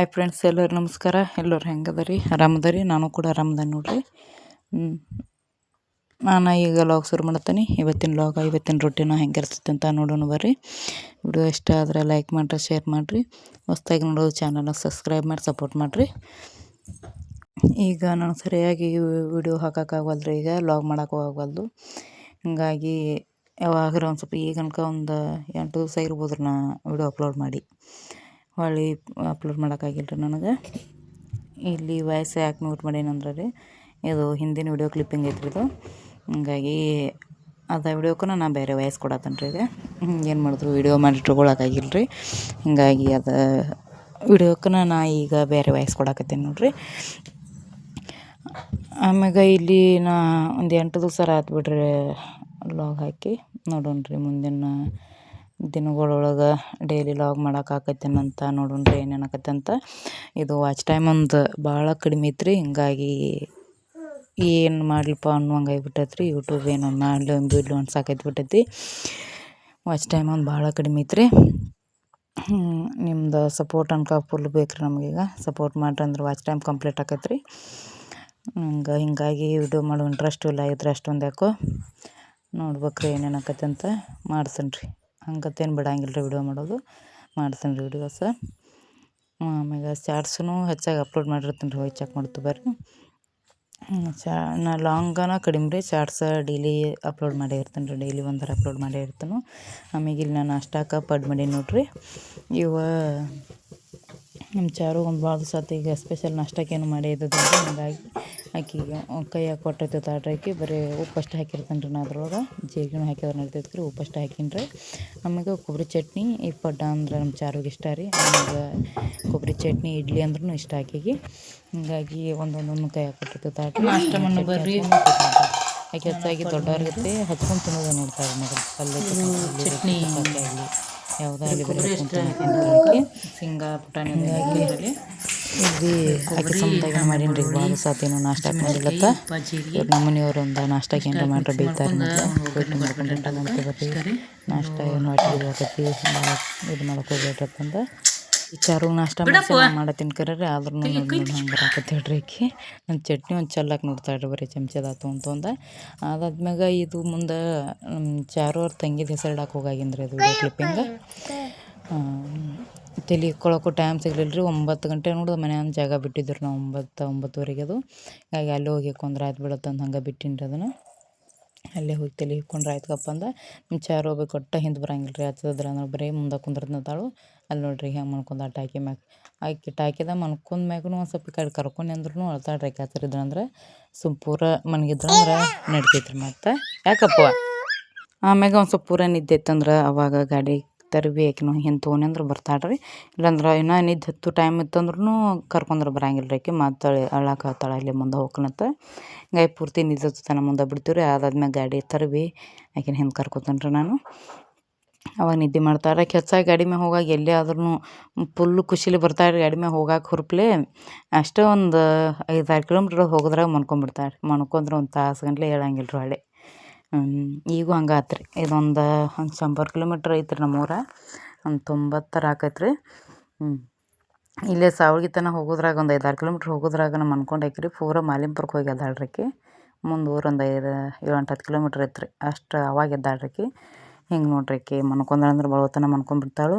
Hi friends ಎಲ್ಲರೂ ನಮಸ್ಕಾರ. ಎಲ್ಲರೂ ಹೆಂಗದ ರೀ ಆರಾಮದ ರೀ ನಾನು ಕೂಡ ಆರಾಮದ ನೋಡ್ರಿ. ನಾನು ಈಗ ಲಾಗ್ ಶುರು ಮಾಡ್ತೀನಿ. ಇವತ್ತಿನ ಲಾಗ ಇವತ್ತಿನ ರೊಟ್ಟಿನ ಹೆಂಗಿರ್ತೈತೆ ಅಂತ ನೋಡೋಣ ಬರ್ರಿ. ವಿಡಿಯೋ ಇಷ್ಟ ಆದರೆ ಲೈಕ್ ಮಾಡಿರಿ ಶೇರ್ ಮಾಡಿರಿ. ಹೊಸ್ದಾಗಿ ನೋಡೋದು ಚಾನಲ್ನ ಸಬ್ಸ್ಕ್ರೈಬ್ ಮಾಡಿ ಸಪೋರ್ಟ್ ಮಾಡಿರಿ. ಈಗ ನಾನು ಸರಿಯಾಗಿ ವಿಡಿಯೋ ಹಾಕೋಕ್ಕಾಗವಲ್ದು ಈಗ ಲಾಗ್ ಮಾಡೋಕ್ಕೂ ಆಗವಲ್ದು. ಹಿಂಗಾಗಿ ಯಾವಾಗ ಒಂದು ಸ್ವಲ್ಪ ಈಗ ಅನ್ಕ ಒಂದು ಎಂಟು ದಿವಸ ಇರ್ಬೋದು ನಾ ವಿಡಿಯೋ ಅಪ್ಲೋಡ್ ಮಾಡಿ. ಹೊಳ್ಳಿ ಅಪ್ಲೋಡ್ ಮಾಡೋಕ್ಕಾಗಿಲ್ಲ ರೀ ನನಗೆ. ಇಲ್ಲಿ ವಾಯ್ಸ್ ಯಾಕೆ ನೋಟ್ ಮಾಡೇನಂದ್ರೆ ರೀ, ಇದು ಹಿಂದಿನ ವಿಡಿಯೋ ಕ್ಲಿಪ್ಪಿಂಗ್ ಐತ್ರಿ ಇದು. ಹಿಂಗಾಗಿ ಅದ ವಿಡಿಯೋಕ್ಕೂ ನಾನು ಬೇರೆ ವಾಯ್ಸ್ ಕೊಡತ್ತೇನೆ ರೀ ಏನು ಮಾಡಿದ್ರು ವಿಡಿಯೋ ಮಾಡಿ ರೀ ಹಿಂಗಾಗಿ ಅದು ವಿಡಿಯೋಕ್ಕೂ ನಾ ಈಗ ಬೇರೆ ವಾಯ್ಸ್ ಕೊಡಕತ್ತೀನಿ ನೋಡ್ರಿ. ಆಮ್ಯಾಗ ಇಲ್ಲಿ ನಾ ಒಂದು ಎಂಟು ದಿವಸ ಆತು ಬಿಡ್ರಿ ಲಾಗ್ ಹಾಕಿ. ನೋಡೋಣ ರೀ ಮುಂದಿನ ದಿನಗಳೊಳಗೆ ಡೈಲಿ ಲಾಗ್ ಮಾಡೋಕ್ಕಾಕತ್ತೇನಂತ ನೋಡೋಣ ರೀ ಏನೇನು ಅಂತ ಇದು ವಾಚ್ ಟೈಮ್ ಒಂದು ಭಾಳ ಕಡಿಮೆ ಐತ್ರಿ, ಹಿಂಗಾಗಿ ಏನು ಮಾಡಲಿಪ್ಪ ಅನ್ನುವಂಗೆ ಆಗ್ಬಿಟ್ಟೈತೆ ರೀ ಯೂಟ್ಯೂಬ್ ಏನೋ ಮಾಡಲಿ ಬಿಡ್ಲು ಅನ್ಸಾಕೈತಿ ಬಿಟ್ಟೈತಿ. ವಾಚ್ ಟೈಮ್ ಒಂದು ಭಾಳ ಕಡಿಮೆ ಐತ್ರಿ. ನಿಮ್ದು ಸಪೋರ್ಟ್ ಅನ್ಕ ಫುಲ್ ಬೇಕು ರೀ ನಮಗೀಗ ಸಪೋರ್ಟ್ ಮಾಡ್ರಿ ಅಂದ್ರೆ ವಾಚ್ ಟೈಮ್ ಕಂಪ್ಲೀಟ್ ಆಕೈತೆ ರೀ ಹಂಗೆ, ಹಿಂಗಾಗಿ ವಿಡಿಯೋ ಮಾಡೋ ಇಂಟ್ರೆಸ್ಟು ಇಲ್ಲ, ಇದ್ರೆ ಅಷ್ಟೊಂದು ಯಾಕೋ. ನೋಡ್ಬೇಕ್ರಿ ಏನೇನು ಆಕೈತೆ ಅಂತ ಮಾಡ್ತೀನಿ ರೀ ಹಂಗತ್ತೇನು ಬಿಡಂಗಿಲ್ಲ ರೀ ವಿಡಿಯೋ ಮಾಡೋದು. ಮಾಡ್ತೀನಿ ರೀ ವಿಡಿಯೋಸ ಆಮ್ಯಾಗ ಶಾರ್ಟ್ಸೂ ಹೆಚ್ಚಾಗಿ ಅಪ್ಲೋಡ್ ಮಾಡಿರ್ತೀನಿ ರೀ, ಹೋಗಿ ಚೆಕ್ ಮಾಡ್ತು ಬರ್ರಿ. ಶಾ ನಾ ಲಾಂಗನ ಕಡಿಮೆ ರೀ ಶಾರ್ಟ್ಸ ಡೈಲಿ ಅಪ್ಲೋಡ್ ಮಾಡೇ ಇರ್ತೀನಿ ರೀ ಡೈಲಿ ಒಂದರ ಅಪ್ಲೋಡ್ ಮಾಡೇ ಇರ್ತೀನಿ. ಆಮೇಲೆ ಇಲ್ಲಿ ನಾನು ಅಷ್ಟಾಕ ಪಡ್ ಮಾಡಿ ನೋಡಿರಿ. ಇವ ನಮ್ಮ ಚಾರು ಒಂದು ಭಾಳ ದಿವಸ ಈಗ ಸ್ಪೆಷಲ್ ನಾಷ್ಟಕ್ಕೇನು ಮಾಡೇ ಹಂಗಾಗಿ ಆಕಿಗೆ ಕೈಯಾಗ ಕೊಟ್ಟೈತೆ ತಾಟಾಕಿ ಬರೀ ಉಪ್ಪು ಅಷ್ಟು ಹಾಕಿರ್ತೀನಿ ರೀ ನಾ ಅದ್ರೊಳಗೆ. ಜೀರಿಗೆನೂ ಹಾಕಿದ್ರೆ ನಡಿತೈತೆ ರೀ ಉಪ್ಪು ಹಾಕಿನ್ರಿ ಹಾಕೀನಿ ರೀ. ಆಮ್ಯಾಗ ಕೊಬ್ಬರಿ ಚಟ್ನಿ ಈ ಪಡ್ಡ ಅಂದ್ರೆ ನಮ್ಮ ಚಾರುಗೆ ಇಷ್ಟ ರೀ. ಆಮ್ಯಾಗ ಕೊಬ್ಬರಿ ಚಟ್ನಿ ಇಡ್ಲಿ ಅಂದ್ರೂ ಇಷ್ಟ ಆಕಿಗೆ. ಹಿಂಗಾಗಿ ಒಂದೊಂದೊಂದು ಕೈಯಾಗ ಕೊಟ್ಟೈತೆ ತಾಟ್ರಿ ನಾಷ್ಟ ಮಣ್ಣು ಬರ್ರಿ. ಆಕೆ ಹೆಚ್ಚಾಗಿ ದೊಡ್ಡವ್ರಿಗೆ ಹಚ್ಕೊಂಡು ತಿನ್ನೋದು ನೋಡ್ತಾರೆ ಮಗಳು ಪಲ್ಯ ಚಟ್ನಿ ಆಗಲಿ ಯಾವುದಾಗಲಿ ಬರೀ ಶೇಂಗಾ ಪುಟಾಣಿ ಆಕೆ ಸಮತಾಗ ಮಾಡೀನಿ ರೀ ನಾಷ್ಟ ಮಾಡಿಲತ್ತ ಇವ್ರು ನಮ್ಮ ಒಂದು ನಾಷ್ಟಕ್ಕೆ ಏನಾರ ಮಾಡ್ರೆ ಬೈತಾರೆ ನಾಷ್ಟ ಏನು ಇದು ಮಾಡಕ್ಕೆ ಈ ಚಾರು ನಾಷ್ಟ ಮಾಡತ್ತೀನಿ ತಿನ್ಕರ್ರಿ ಆದ್ರೂ ಹಂಗೆ ನನ್ನ ಚಟ್ನಿ ಒಂದು ಚೆಲ್ಲಕ್ಕೆ ನೋಡ್ತಾಳ್ರಿ ಬರೀ ಚಮಚದ ಅಂತಂದ ಅದಾದ್ಮ್ಯಾಗ ಇದು ಮುಂದೆ ಚಾರು ಅವ್ರ ತಂಗಿದ ಹೆಸರು ಇಡಕ್ಕೆ ಅದು ಕ್ಲಿಪ್ಪಿಂಗ ತಲೆ ಇಕ್ಕೊಳಕ್ಕೂ ಟೈಮ್ ಸಿಗಲಿಲ್ಲ ರೀ ಒಂಬತ್ತು ಗಂಟೆ ನೋಡಿದ ಮನ್ಯಾಗ ಜಾಗ ಬಿಟ್ಟಿದ್ರು ನಾವು, ಒಂಬತ್ತು, ಒಂಬತ್ತುವರೆಗೆ ಅದು. ಹಾಗಾಗಿ ಅಲ್ಲಿ ಹೋಗಿ ಇಕ್ಕೊಂಡ್ರೆ ಆಯ್ತು ಬಿಡುತ್ತಂದು ಹಂಗೆ ಬಿಟ್ಟಿನಿ ರೀ ಅದನ್ನು. ಅಲ್ಲೇ ಹೋಗಿ ತಲೆ ಇಕ್ಕೊಂಡ್ರೆ ಆಯ್ತಪ್ಪ ಅಂದ. ನಮ್ಮ ಚಾರು ಹೋಗ್ಬೇಕು ಒಟ್ಟು ಹಿಂದೆ ಬರಂಗಿಲ್ಲ ರೀ ಹತ್ತದ್ರ ಅಂದ್ರೆ ಬರೀ ಮುಂದೆ ಕುಂದ್ರತಾಳು ಅಲ್ಲಿ ನೋಡ್ರಿ ಹೆಂಗೆ ಮನ್ಕೊಂಡ್ ಟಾಕಿ ಮ್ಯಾಗ. ಆಕಿ ಟಾಕಿದ ಮನ್ಕೊಂಡ್ ಮ್ಯಾಗೂ ಒಂದು ಸ್ವಲ್ಪ ಕಡೆ ಕರ್ಕೊಂಡು ಅಂದ್ರೂ ಅಳ್ತಾಳ್ರಿ ಆಕೆ ಹತ್ತಿರ ಅಂದ್ರೆ. ಸುಮ್ ಪೂರ ಮನ್ಗಿದ್ರಂದ್ರೆ ಅಂದ್ರೆ ರೀ ಮತ್ತೆ. ಯಾಕಪ್ಪ? ಆಮ್ಯಾಗ ಒಂದು ಸ್ವಲ್ಪ ಪೂರ ನಿದ್ದೆ ಇತ್ತಂದ್ರೆ ಅವಾಗ ಗಾಡಿ ತರ್ಬಿ ಆಕಿನೂ ಹಿಂದೆ ತೊಗೊಂಡು ಅಂದ್ರೆ ರೀ ಇಲ್ಲಾಂದ್ರೆ ಇನ್ನೂ ನಿದ್ದೆ ಹತ್ತು ಟೈಮ್ ಇತ್ತಂದ್ರೂ ಕರ್ಕೊಂಡ್ರೆ ಬರಂಗಿಲ್ಲ ರೀ ಆಕೆ. ಮತ್ತು ಅಳಕ್ಕೆ ಹತ್ತಾಳೆ ಇಲ್ಲಿ ಮುಂದೆ ಹೋಗ್ಕನತ್ತ ಹಿಂಗಾಗಿ ಪೂರ್ತಿ ನಿದ್ದೆ ತನ ಮುಂದೆ ಬಿಡ್ತೀವಿ ರೀ ಅದಾದ್ಮೇಲೆ ಗಾಡಿ ತರ್ಬಿ ಆಕಿನ ಹಿಂದೆ ಕರ್ಕೊತೇನೆ ರೀ ನಾನು. ಅವಾಗ ನಿದ್ದೆ ಮಾಡ್ತಾರೆ ಕೆಲಸ ಗಾಡಿ ಮ್ಯಾಗ ಹೋಗಾಗ ಎಲ್ಲೇ ಆದ್ರೂ ಫುಲ್ಲು ಖುಷಿಲಿ ಬರ್ತಾರೆ ಗಾಡಿ ಮ್ಯಾಗ ಹೋಗಾಕ ಹುರುಪ್ಲೆ ಅಷ್ಟೇ ಒಂದು ಐದಾರು ಕಿಲೋಮೀಟ್ರ್ ಹೋಗೋದ್ರಾಗ ಮನ್ಕೊಂಡ್ಬಿಡ್ತಾಳೆ ಮನ್ಕೊಂಡ್ರೆ ಒಂದು ತಾಸು ಗಂಟ್ಲೆ ಹೇಳಂಗಿಲ್ಲ ರೀ ಹೊಳ್ಳಿ ಈಗೂ ಹಂಗೆ ಆತು ರೀ ಇದೊಂದು ಒಂದು ಶಂಬರ್ ಕಿಲೋಮೀಟ್ರ್ ಐತೆ ರೀ ನಮ್ಮೂರ. ಒಂದು ತೊಂಬತ್ತರ ಆಕೈತೆ ರೀ ಹ್ಞೂ ಇಲ್ಲೇ ಸಾವಳ್ಗಿ ತನಕ ಹೋಗೋದ್ರಾಗ ಒಂದು ಐದಾರು ಕಿಲೋಮೀಟ್ರ್ ಹೋಗೋದ್ರಾಗ ನಮ್ಮ ಮನ್ಕೊಂಡು ಆಕಿ ರೀ ಪೂರ ಮಾಲಿಂಪುರಕ್ಕೆ ಹೋಗಿ ಎದ್ದಾಳ್ರಿ ಆಕಿ ಮುಂದೆ ಊರು ಒಂದು ಐದು, ಏಳು, ಎಂಟು, ಹತ್ತು ಕಿಲೋಮೀಟ್ರ್ ಐತೆ ರೀ ಅಷ್ಟು ಅವಾಗ ಎದ್ದಾಳ್ರಿ ಆಕಿ ಹಿಂಗೆ ನೋಡ್ರಿ ಆಕಿ ಅಂದ್ರೆ ಬಳುವತನ ಮನ್ಕೊಂಡ್ಬಿಡ್ತಾಳು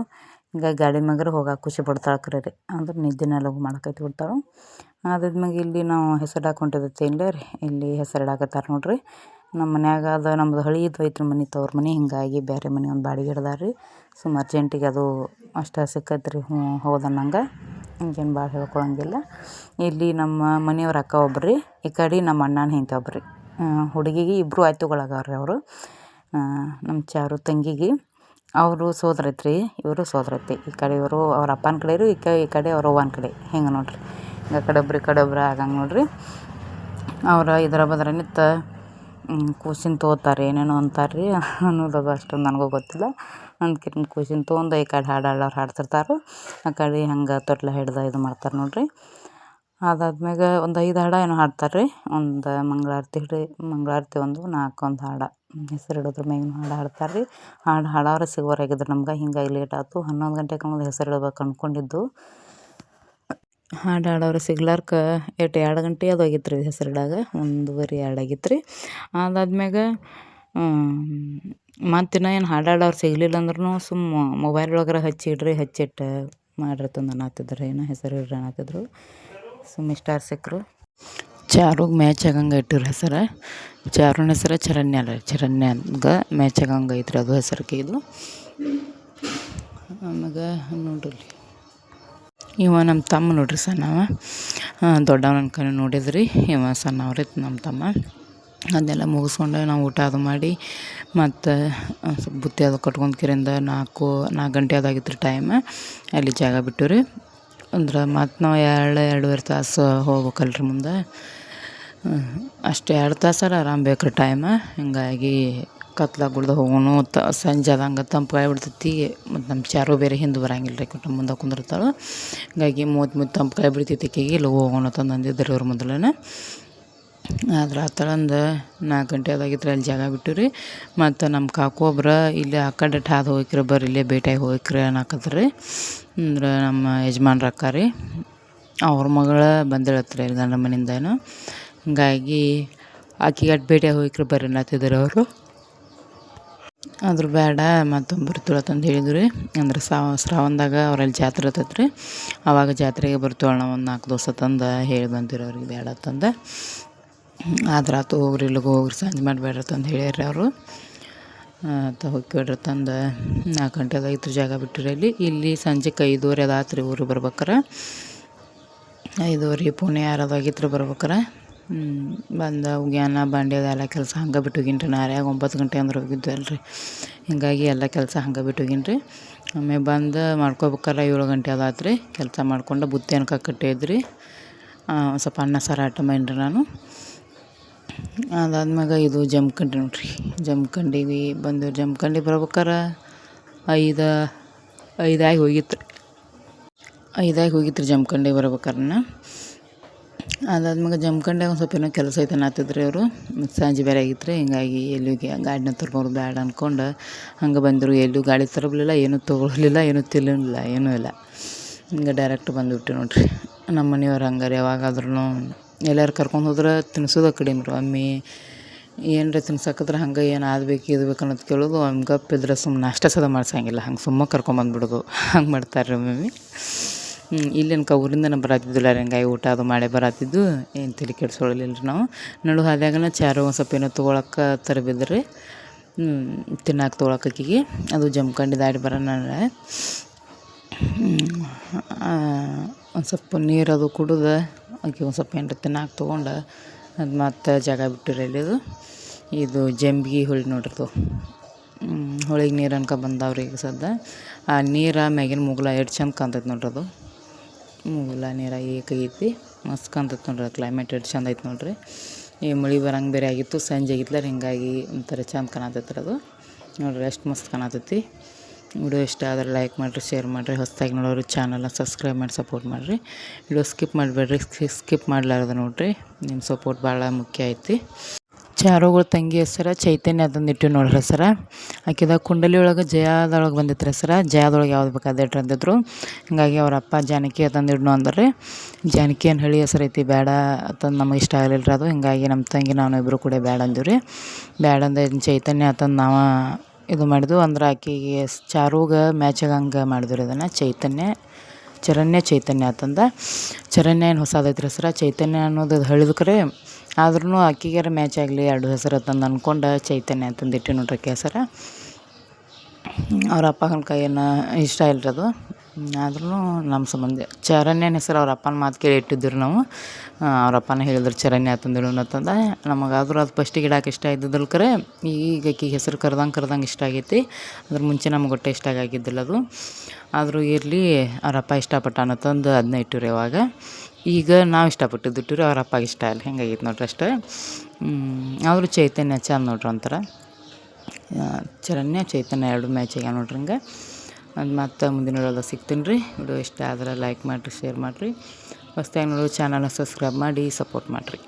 ಹಿಂಗಾಗಿ ಗಾಡಿ ಮ್ಯಾಗರೆ ಹೋಗಕ್ಕೆ ಖುಷಿ ಪಡ್ತಾಳೆ ಕರೆ ರೀ. ಅಂದ್ರೆ ನಿದ್ದೆನ ಲಘು ಮಾಡಕೈತಿ ಬಿಡ್ತಾಳು. ಅದಾದ್ಮ್ಯಾಗ ಇಲ್ಲಿ ನಾವು ಹೆಸರು ಹಾಕೊಂಡಿದ್ದೆ ಇಲ್ಲೇ ರೀ. ಇಲ್ಲಿ ಹೆಸರು ಇಡಾಕತ್ತಾರ ನೋಡ್ರಿ. ನಮ್ಮ ಮನ್ಯಾಗ ಅದು ನಮ್ಮದು ಹಳೇದು ಐತ್ರಿ ಮನೆ, ತವ್ರ ಮನೆ, ಹೀಗಾಗಿ ಬೇರೆ ಮನೆ ಒಂದು ಬಾಡಿಗೆ ಹಿಡ್ದಾರ ರೀ ಸುಮ್ಮ ಅರ್ಜೆಂಟಿಗೆ ಅದು ಅಷ್ಟೇ ಸಿಕ್ಕೈತೆ ರೀ ಹ್ಞೂ ಹೌದನ್ನಂಗೆ ಹಿಂಗೇನು ಭಾಳ ಹೇಳ್ಕೊಳಂಗಿಲ್ಲ. ಇಲ್ಲಿ ನಮ್ಮ ಮನೆಯವ್ರ ಅಕ್ಕ ಒಬ್ರು ರೀ ಈ ಕಡೆ ನಮ್ಮ ಅಣ್ಣನ ಹೆಂಡತಿ ಒಬ್ರು. ರೀ ಹುಡುಗಿಗೆ ಇಬ್ಬರು ಆಯ್ತುಗಳಾಗವ್ರು ರೀ ಅವರು ನಮ್ಮ ಚಾರು ತಂಗಿಗೆ. ಅವರು ಸೋದರತ್ರಿ, ಇವರು ಸೋದರತ್ತಿ ಈ ಕಡೆ ಇವರು ಅವ್ರ ಅಪ್ಪನ ಕಡೆ ರೀ ಈ ಕಡೆ ಈ ಕಡೆ ಅವ್ರ ಅವ್ವನ ಕಡೆ. ಹಿಂಗೆ ನೋಡ್ರಿ. ಹಿಂಗೆ ಕಡೆ ಒಬ್ರು ಕಡೆ ಒಬ್ರು ಆಗಂಗೆ ನೋಡ್ರಿ. ಅವ್ರು ಇದ್ರ ಬದ್ರ ನಿಂತು ಕೂಸಿನ ತೊಗೋತಾರೆ ಏನೇನೋ ಅಂತಾರೆ ರೀ ಅನ್ನೋದು ಅದು ಅಷ್ಟೊಂದು ನನಗೂ ಗೊತ್ತಿಲ್ಲ. ಅಂದ್ಕಿನ ಕೂಸಿನ ತೊಗೊಂಡು ಈ ಕಡೆ ಹಾಡು ಹಾಡೋರು ಹಾಡ್ತಿರ್ತಾರೆ. ಆ ಕಡೆ ಹಂಗೆ ತೊಟ್ಲ ಹಿಡ್ದು ಇದು ಮಾಡ್ತಾರೆ ನೋಡಿರಿ. ಅದಾದ್ಮ್ಯಾಗ ಒಂದು ಐದು ಹಾಡು ಏನೋ ಹಾಡ್ತಾರೆ ರೀ ಒಂದು ಮಂಗಳಾರತಿ ಹಿಡಿ ಮಂಗಳಾರತಿ ಒಂದು, ನಾಲ್ಕು ಒಂದು ಹಾಡು. ಹೆಸರು ಇಡೋದ್ರ ಮ್ಯಾಗಿನ ಹಾಡು ಹಾಡ್ತಾರೆ ರೀ ಹಾಡು ಹಾಡೋರು ಸಿಗೋರಾಗಿದ್ರು ನಮ್ಗೆ ಹಿಂಗಾಗಿ ಲೇಟ್ ಆಯ್ತು ಹನ್ನೊಂದು ಗಂಟೆಗೆ ನಮ್ದು ಹೆಸರು ಇಡ್ಬೇಕು ಅಂದ್ಕೊಂಡಿದ್ದು ಹಾಡು ಹಾಡೋರು ಸಿಗ್ಲಾರ್ಕ ಎಟ್ಟು ಎರಡು ಗಂಟೆ ಅದು ಆಗಿತ್ತು ರೀ ಹೆಸರಿಡಾಗ, ಒಂದೂವರೆ ಎರಡು ಆಗಿತ್ತು ರೀ ಅದಾದ್ಮ್ಯಾಗ ಮತ್ತು ಇನ್ನೂ ಏನು ಹಾಡು ಹಾಡೋರು ಸಿಗಲಿಲ್ಲ ಅಂದ್ರೂ ಸುಮ್ಮ ಮೊಬೈಲ್ ಒಳಗಾರ ಹಚ್ಚಿಡ್ರಿ ಹಚ್ಚಿಟ್ಟು ಮಾಡಿರ್ತಂದು ತಂದು ಏನೋ ಹೆಸರು ಇಡ್ರಿ ಅನ್ನತ್ತಿದ್ರು. ಸುಮ್ಮ ಸ್ಟಾರ್ ಸಿಕ್ಕರು ಚಾರುಗೆ ಮ್ಯಾಚ್ ಆಗಂಗೆ ಇಟ್ಟಿರು ಹೆಸರು. ಚಾರುನ ಹೆಸರು ಚರಣ್ಯ ಅಲ್ಲ ಚರಣ್ಯಗೆ ಮ್ಯಾಚ್ ಆಗಂಗೆ ಐತ್ರಿ ಅದು ಹೆಸರಿಗೆ ಇದು. ಆಮ್ಯಾಗ ನೋಡ್ರಿ. ಇವ ನಮ್ಮ ತಮ್ಮ ನೋಡ್ರಿ ಸಣ್ಣವ ದೊಡ್ಡವನ ಕಣ್ಣು ನೋಡಿದ್ರಿ. ಇವ ಸಣ್ಣವ್ರಿ ನಮ್ಮ ತಮ್ಮ. ಅದನ್ನೆಲ್ಲ ಮುಗಿಸ್ಕೊಂಡು ನಾವು ಊಟ ಅದು ಮಾಡಿ, ಮತ್ತು ಸ್ವಲ್ಪ ಬುತ್ತಿ ಅದು ಕಟ್ಕೊಂಡು ಕಿರಿಂದ ನಾಲ್ಕು ನಾಲ್ಕು ಗಂಟೆ ಅದಾಗಿತ್ತು ರೀ ಟೈಮ್ ಅಲ್ಲಿ ಜಾಗ ಬಿಟ್ಟು ರೀ ಅಂದ್ರೆ ಮತ್ತು ನಾವು ಎರಡು, ಎರಡೂವರೆ ತಾಸು ಹೋಗ್ಬೇಕಲ್ರಿ ಮುಂದೆ. ಅಷ್ಟು ಎರಡು ತಾಸರ ಆರಾಮ್ ಬೇಕು ರೀ ಟೈಮ್ ಹಿಂಗಾಗಿ ಕತ್ಲಾಗ್ಬಿಡ್ದು ಹೋಗೋಣ ತ ಸಂಜೆ ಆದಂಗೆ ತಂಪಾಗಿ ಬಿಡ್ತೈತಿ ಮತ್ತು ನಮ್ಮ ಚಾರು ಬೇರೆ ಹಿಂದೆ ಬರಂಗಿಲ್ಲ ರೀ ಕುಟುಂಬ ಮುಂದೆ ಕುಂದಿರ್ತಾಳೆ. ಹಾಗಾಗಿ ಮೂವತ್ತು ಮೂವತ್ತು ತಂಪಾಗಿ ಬಿಡ್ತೈತಿ ಆಕೆಗೆ ಇಲ್ಲಿ ಹೋಗೋಣ ತಂದು ಅಂದಿದ್ರು ಅವ್ರ ಮೊದಲೇ ಆದ್ರೆ ಆ ನಾಲ್ಕು ಗಂಟೆ ಅದಾಗಿತ್ತು ಅಲ್ಲಿ ಜಾಗ ಬಿಟ್ಟು ರೀ ಮತ್ತು ನಮ್ಮ ಕಾಕು ಒಬ್ರು ಇಲ್ಲಿ ಆ ಕಡೆ ಠಾದ ಹೋಗಿಕ್ರಿ ಬರ್ರಿ ಇಲ್ಲೇ ಭೇಟಿಯಾಗಿ ಹೋಗಿಕ್ರಿ ಅನ್ನಕತ್ರು ಅಂದ್ರೆ ನಮ್ಮ ಯಜಮಾನ್ರ ಅಕ್ಕ ರೀ. ಅವ್ರ ಮಗಳು ಬಂದಿಳತ್ರಿ ಗಂಡ ಮನೆಯಿಂದನೂ ಹಿಂಗಾಗಿ ಆಕಿಗೆ ಅಟ್ ಭೇಟಿಯಾಗಿ ಹೋಗಿಕ್ರಿ ಬರ್ರಿ ಅನ್ನತ್ತಿದ್ರು ಅವರು ಆದ್ರೆ ಬೇಡ, ಮತ್ತೊಂದು ಬರ್ತೀವಿ ತಂದು ಹೇಳಿದ್ರು ರೀ. ಅಂದ್ರೆ ಶ್ರಾವಣದಾಗ ಅವರಲ್ಲಿ ಜಾತ್ರೆ ಇರ್ತೈತೆ ರೀ ಆವಾಗ ಜಾತ್ರೆಗೆ ಬರ್ತೀವಳ ಒಂದು ನಾಲ್ಕು ದಿವಸ ತಂದು ಹೇಳಿ ಬಂದಿರೋ ಅವ್ರಿಗೆ ಬೇಡ ತಂದು. ಆದ್ರೆ ಆತು ಹೋಗ್ರಿ, ಇಲ್ಲಿಗೆ ಹೋಗ್ರಿ, ಸಂಜೆ ಮಾಡಬೇಡ್ರಿ ತಂದು ಹೇಳ್ಯಾರ ಅವರು. ಆತ ಹೋಗ್ಬೇಡ್ರಿ ತಂದು. ನಾಲ್ಕು ಗಂಟೆದ ಐದು ಜಾಗ ಬಿಟ್ಟಿರಿ ಅಲ್ಲಿ. ಇಲ್ಲಿ ಸಂಜೆಗೆ ಐದುವರೆ ಅದಾತ್ರಿ ಊರಿಗೆ ಬರ್ಬೇಕಾರೆ. ಐದುವರೆ ಪುಣೆ ಯಾರದಾಗಿತ್ತು ರೀ ಬರ್ಬೇಕಾರೆ. ಬಂದ ಉಗ್ಯಾನ ಬಾಂಡೆ ಎಲ್ಲ ಕೆಲಸ ಹಂಗೆ ಬಿಟ್ಟು ಹೋಗೀನಿ ರೀ ನಾರ್ಯಾಗ ಒಂಬತ್ತು ಗಂಟೆ ಅಂದ್ರೆ ಹೋಗಿದ್ವಿ ಅಲ್ರಿ ಹೀಗಾಗಿ ಎಲ್ಲ ಕೆಲಸ ಹಂಗೆ ಬಿಟ್ಟು ಹೋಗೀನಿ ರೀ ಆಮೇಲೆ ಬಂದು ಮಾಡ್ಕೊಬೇಕಾರೆ ಏಳು ಗಂಟೆ ಅದಾತು ರೀ ಕೆಲಸ ಮಾಡ್ಕೊಂಡು ಬುತ್ತಿ ಅನ್ಕ ಕಟ್ಟಿದ್ರಿ. ಒಂದು ಸ್ವಲ್ಪ ಅನ್ನ, ಸಾರು, ಆಟ ಮಾಡಿನ್ರಿ ನಾನು. ಅದಾದ್ಮ್ಯಾಗ ಇದು ಜಮ್ಕಂಡಿ ನೋಡ್ರಿ. ಜಮ್ಕಂಡಿಗೆ ಬಂದು ಜಮ್ಕಂಡಿ ಬರ್ಬೇಕಾರೆ? ಐದು, ಐದಾಗಿ ಹೋಗಿತ್ತು ರೀ ಐದಾಗಿ ಹೋಗಿತ್ತು ರೀ ಜಮ್ಕಂಡಿ ಬರ್ಬೇಕಾರೆ ಅದಾದ್ಮ್ಯಾಗ ಜಮ್ಕಂಡ್ಯಾಗ ಒಂದು ಸ್ವಲ್ಪ ಏನೋ ಕೆಲಸ ಐತೆ ಅನ್ನತ್ತಿದ್ರಿ ಅವರು. ಮತ್ತು ಸಂಜೆ ಬೇರೆ ಆಗಿತ್ತು ರೀ ಹಿಂಗಾಗಿ ಎಲ್ಲಿಗೆ ಗಾಡಿನ ತರ್ಬೋದು ಬೇಡ ಅಂದ್ಕೊಂಡು ಹಂಗೆ ಬಂದರು. ಎಲ್ಲೂ ಗಾಡಿ ತರಬಲಿಲ್ಲ, ಏನೂ ತೊಗೊಳ್ಲಿಲ್ಲ, ಏನೂ ತಿನ್ನಲಿಲ್ಲ ಏನೂ ಇಲ್ಲ. ಹಿಂಗೆ ಡೈರೆಕ್ಟ್ ಬಂದುಬಿಟ್ಟು ನೋಡಿರಿ. ನಮ್ಮ ಮನೆಯವ್ರು ಹಂಗಾರೆ ಯಾವಾಗಾದ್ರೂ ಎಲ್ಲಾರು ಕರ್ಕೊಂಡು ಹೋದ್ರೆ ತಿನ್ಸೋದು ಕಡಿಮೆ ರೀ. ಒಮ್ಮೆ ಏನರ ತಿನ್ಸಕತ್ರ ಹಂಗೆ ಏನು ಅದು ಇದು ಬೇಕು ಅನ್ನೋದು ಕೇಳೋದು, ಒಮ್ಮೆ ಗಪ್ಪಿದ್ರೆ ಸುಮ್ಮನೆ ನಾಷ್ಟ ಸದ ಮಾಡ್ಸಂಗಿಲ್ಲ. ಹಂಗೆ ಸುಮ್ಮನೆ ಕರ್ಕೊಂಬಂದ್ಬಿಡೋದು ಹಂಗೆ ಮಾಡ್ತಾರೆ ರೀ ಒಮ್ಮೊಮ್ಮೆ. ಇಲ್ಲೇನ್ಕ ಊರಿಂದನೇ ಬರತ್ತಿದ್ದಿಲ್ಲ ರೀ ಹಂಗಾಗಿ ಊಟ, ಅದು ಮಾಡೇ ಬರತ್ತಿದ್ದು ಏನು ತಲೆ ಕೆಡ್ಸ್ಕೊಳ್ಳಲಿಲ್ಲ ರೀ ನಾವು. ನಡು ಹಾದಿಯಾಗನ ಚಾರು ಒಂದು ಸ್ವಲ್ಪ ಏನೋ ತೊಗೊಳಕ್ಕೆ ತರಬಿದ್ರಿ. ತಿನ್ನಕ್ಕೆ ತೊಗೊಳಕ್ಕೆ ಆಕಿಗೆ ಅದು ಜಮ್ಕಂಡಿ ದಾಡಿ ಬರೋಣ ಒಂದು ಸ್ವಲ್ಪ ನೀರು ಅದು ಕುಡಿದ ಆಕೆ ಒಂದು ಸ್ವಲ್ಪ ಏನಾರ ತಿನ್ನಾಕೆ ತೊಗೊಂಡು, ಅದು ಮತ್ತೆ ಜಾಗ ಬಿಟ್ಟಿರಿ ಅದು. ಇದು ಜಂಬಿಗೆ ಹುಳಿ ನೋಡ್ರಿ ಹೊಳಿಗೆ ನೀರು ಅನ್ಕ ಬಂದಾವ್ರಿ ಈಗ ಸದ್ದ. ಆ ನೀರು ಮ್ಯಾಗಿನ ಮುಗ್ಲ ಎಷ್ಟು ಚಂದ ಕಾಣ್ತೈತೆ ನೋಡ್ರಿ ಅದು. ಮುಗುಲ ನೀರಾಗಿ ಏಕೈತಿ ಮಸ್ತ್ ಕಾಣ್ತೈತೆ ನೋಡ್ರಿ ಕ್ಲೈಮೇಟ್ ಎಷ್ಟು ಚಂದ ಐತೆ ನೋಡ್ರಿ. ಈ ಮಳೆ ಬರಂಗ ಬೇರೆ ಆಗಿತ್ತು, ಸಂಜೆ ಆಗಿತ್ತಲ್ಲ, ಹಿಂಗಾಗಿ ಒಂಥರ ಚಂದ ಕಾಣತೈತ್ರಿ ಅದು. ನೋಡ್ರಿ ಎಷ್ಟು ಮಸ್ತ್ ಕಾಣತೈತಿ. ವಿಡಿಯೋ ಇಷ್ಟ ಆದ್ರೆ ಲೈಕ್ ಮಾಡಿರಿ ಶೇರ್ ಮಾಡಿರಿ, ಹೊಸದಾಗಿ ನೋಡೋರು ಚಾನಲ್ನ ಸಬ್ಸ್ಕ್ರೈಬ್ ಮಾಡಿ ಸಪೋರ್ಟ್ ಮಾಡಿರಿ. ವಿಡಿಯೋ ಸ್ಕಿಪ್ ಮಾಡಬೇಡ್ರಿ ಸ್ಕಿಪ್ ಮಾಡಲಾರ್ದು ನೋಡಿರಿ ನಿಮ್ಮ ಸಪೋರ್ಟ್ ಭಾಳ ಮುಖ್ಯ ಐತಿ. ಚಾರುಗಳ ತಂಗಿ ಹೆಸರು ಚೈತನ್ಯ ಅದನ್ನು ಇಟ್ಟು ನೋಡ್ರಿ ಸರ. ಆಕಿದ ಕುಂಡಲಿ ಒಳಗೆ ಜಯಾದೊಳಗೆ ಬಂದಿತ್ತು ಸರ. ಜಯಾದೊಳಗೆ ಯಾವ್ದು ಬೇಕು ಅದೇ ಹಿಂಗಾಗಿ ಅವ್ರ ಅಪ್ಪ ಜಾನಕಿ ಅದನ್ನು ಇಡ್ನು ಅಂದ್ರೆ. ಜಾನಕಿ ಏನು ಹೇಳಿ ಹೆಸರು ಐತಿ ಬೇಡ ಅಂತಂದು ನಮಗೆ ಇಷ್ಟ ಆಗಲಿಲ್ಲ ರೀ ಅದು. ಹಿಂಗಾಗಿ ನಮ್ಮ ತಂಗಿ ನಾನು ಇಬ್ಬರು ಕೂಡ ಬೇಡ ಅಂದಿವಿ ರೀ ಬೇಡ ಅಂದ ಚೈತನ್ಯ ಅಂತಂದು ನಾವು ಇದು ಮಾಡಿದ್ವು. ಅಂದ್ರೆ ಆಕಿಗೆ ಚಾರುಗೆ ಮ್ಯಾಚ್ ಮಾಡಿದ್ವಿ ರೀ ಅದನ್ನು. ಚೈತನ್ಯ, ಚರಣ್ಯ ಚೈತನ್ಯ ಅಂತಂದ ಚರಣ್ಯ ಏನು ಹೊಸದೈತ್ರಿ ಸರ. ಚೈತನ್ಯ ಅನ್ನೋದು ಹಳಿದು ಕರೆ ಆದ್ರೂ ಆಕಿಗಾರ ಮ್ಯಾಚ್ ಆಗಲಿ, ಎರಡು ಹೆಸರು ತಂದು ಅಂದ್ಕೊಂಡು ಚೈತನ್ಯ ಅಂತಂದು ಇಟ್ಟು ನೋಡ್ರಿ ಆಕೆ ಹೆಸರು ಅವ್ರ ಅಪ್ಪನ ಕೈಯನ್ನು ಇಷ್ಟ ಇಲ್ರಿ ಅದು. ಆದ್ರೂ ನಮ್ಮ ಸಂಬಂಧ, ಚರಣ್ಯನ ಹೆಸರು ಅವ್ರ ಅಪ್ಪನ ಮಾತು ಕೇಳಿ ಇಟ್ಟಿದ್ರು ನಾವು. ಅವ್ರ ಅಪ್ಪನ ಹೇಳಿದ್ರು ಚರಣ್ಯ ತಂದಿಡು ಅಂತಂದ ನಮಗಾದ್ರೂ ಅದು ಫಸ್ಟಿಗೆ ಇಡಕ್ಕೆ ಇಷ್ಟ ಇದ್ದಿದ್ದಿಲ್ಲ ಕರೆ, ಈಗ ಆಕಿಗೆ ಹೆಸರು ಕರ್ದಂಗೆ ಕರ್ದಂಗೆ ಇಷ್ಟ ಆಗೈತಿ. ಅದ್ರ ಮುಂಚೆ ನಮ್ಗೆ ಒಟ್ಟು ಇಷ್ಟ ಆಗಿದ್ದಿಲ್ಲ ಅದು. ಆದರೂ ಇರಲಿ ಅವ್ರ ಅಪ್ಪ ಇಷ್ಟಪಟ್ಟಾನ ತಂದು ಅದನ್ನ ಇಟ್ಟಿರಿ ಅವಾಗ. ಈಗ ನಾವು ಇಷ್ಟಪಟ್ಟಿದ್ದು ಇಟ್ಟಿರಿ ಅವ್ರ ಅಪ್ಪಗೆ ಇಷ್ಟ ಇಲ್ಲ. ಹೆಂಗಾಗೈತೆ ನೋಡ್ರಿ ಅಷ್ಟೇ? ಅವರು ಚೈತನ್ಯ ಚಂದ ನೋಡ್ರಿ ಒಂಥರ. ಚರಣ್ಯ ಚೈತನ್ಯ ಎರಡು ಮ್ಯಾಚ್ ಆಗ್ಯಾವ ನೋಡ್ರಿ ಹಿಂಗೆ. ಅದು ಮತ್ತೆ ಮುಂದಿನ ವಿಡಿಯೋದಾಗ ಸಿಗ್ತೀನಿ ರೀ. ವಿಡಿಯೋ ಇಷ್ಟ ಆದ್ರೆ ಲೈಕ್ ಮಾಡಿರಿ ಶೇರ್ ಮಾಡಿರಿ. ಹೊಸ್ದಾಗಿ ನೋಡೋ ಚಾನಲ್ನ ಸಬ್ಸ್ಕ್ರೈಬ್ ಮಾಡಿ ಸಪೋರ್ಟ್ ಮಾಡಿರಿ.